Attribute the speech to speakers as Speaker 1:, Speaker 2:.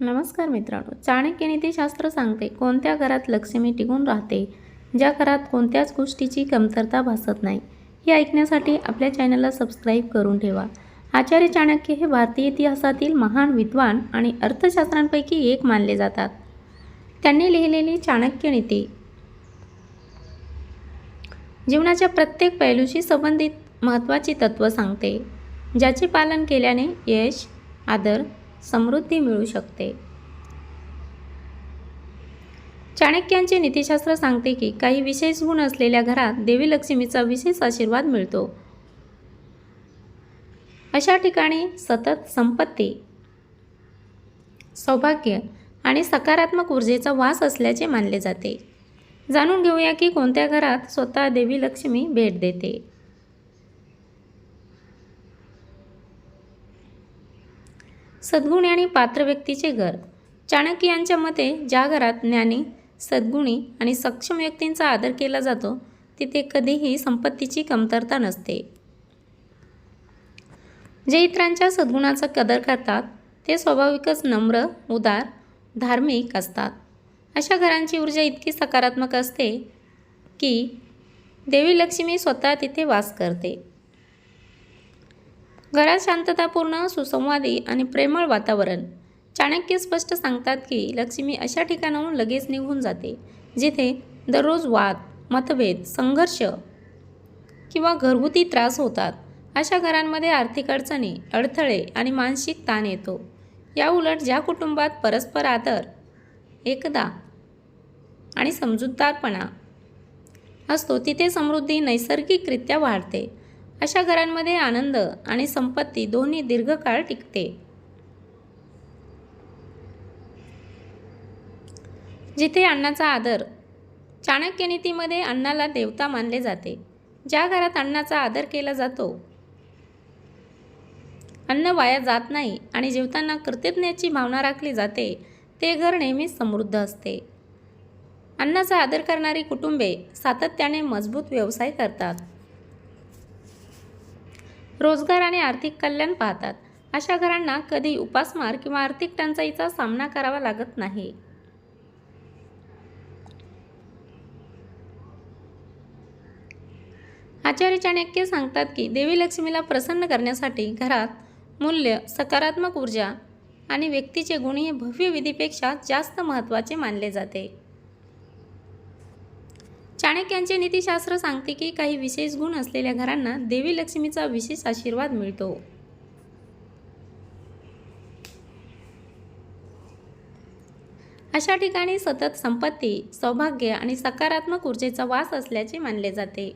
Speaker 1: नमस्कार मित्रांनो चाणक्य नीतीशास्त्र सांगते कोणत्या घरात लक्ष्मी टिकून राहते ज्या घरात कोणत्याच गोष्टीची कमतरता भासत नाही हे ऐकण्यासाठी आपल्या चॅनलला सबस्क्राईब करून ठेवा. आचार्य चाणक्य हे भारतीय इतिहासातील महान विद्वान आणि अर्थशास्त्रांपैकी एक मानले जातात. त्यांनी लिहिलेली चाणक्य नीती. जीवनाच्या प्रत्येक पैलूशी संबंधित महत्त्वाची तत्त्व सांगते ज्याचे पालन केल्याने यश आदर समृद्धी मिळू शकते. चाणक्यांचे नीतिशास्त्र सांगते की काही विशेष गुण असलेल्या घरात देवी लक्ष्मीचा विशेष आशीर्वाद मिळतो. अशा ठिकाणी सतत संपत्ती सौभाग्य आणि सकारात्मक ऊर्जेचा वास असल्याचे मानले जाते. जाणून घेऊया की कोणत्या घरात स्वतः देवी लक्ष्मी भेट देते. सद्गुणी आणि पात्र व्यक्तीचे घर. चाणक्य यांच्या मते ज्या घरात ज्ञानी सद्गुणी आणि सक्षम व्यक्तींचा आदर केला जातो तिथे कधीही संपत्तीची कमतरता नसते. जे इतरांच्या सद्गुणाचा कदर करतात ते स्वाभाविकच नम्र उदार धार्मिक असतात. अशा घरांची ऊर्जा इतकी सकारात्मक असते की देवी लक्ष्मी स्वतः तिथे वास करते. घरात शांततापूर्ण सुसंवादी आणि प्रेमळ वातावरण. चाणक्य स्पष्ट सांगतात की लक्ष्मी अशा ठिकाणाहून लगेच निघून जाते जिथे दररोज वाद मतभेद संघर्ष किंवा घरगुती त्रास होतात. अशा घरांमध्ये आर्थिक अडचणी अडथळे आणि मानसिक ताण येतो. या उलट ज्या कुटुंबात परस्पर आदर एकदा आणि समजूतदारपणा असतो तिथे समृद्धी नैसर्गिकरित्या वाढते. अशा घरांमध्ये आनंद आणि संपत्ती दोन्ही दीर्घकाळ टिकते. जिथे अन्नाचा आदर चाणक्य नीतीमध्ये अन्नाला देवता मानले जाते. ज्या घरात अन्नाचा आदर केला जातो अन्न वाया जात नाही आणि जेवताना कृतज्ञाची भावना राखली जाते ते घर नेहमीच समृद्ध असते. अन्नाचा आदर करणारी कुटुंबे सातत्याने मजबूत व्यवसाय करतात. रोजगार आणि आर्थिक कल्याण पाहतात. अशा घरांना कधी उपासमार किंवा आर्थिक टंचाईचा सामना करावा लागत नाही. आचार्य चाणक्य सांगतात की देवी लक्ष्मीला प्रसन्न करण्यासाठी घरात मूल्य सकारात्मक ऊर्जा आणि व्यक्तीचे गुण हे भव्य विधीपेक्षा जास्त महत्त्वाचे मानले जाते. चाणक्यांचे नीतिशास्त्र सांगते की काही विशेष गुण असलेल्या घरांना देवी लक्ष्मीचा विशेष आशीर्वाद मिळतो. अशा ठिकाणी सतत संपत्ती सौभाग्य आणि सकारात्मक ऊर्जेचा वास असल्याचे मानले जाते.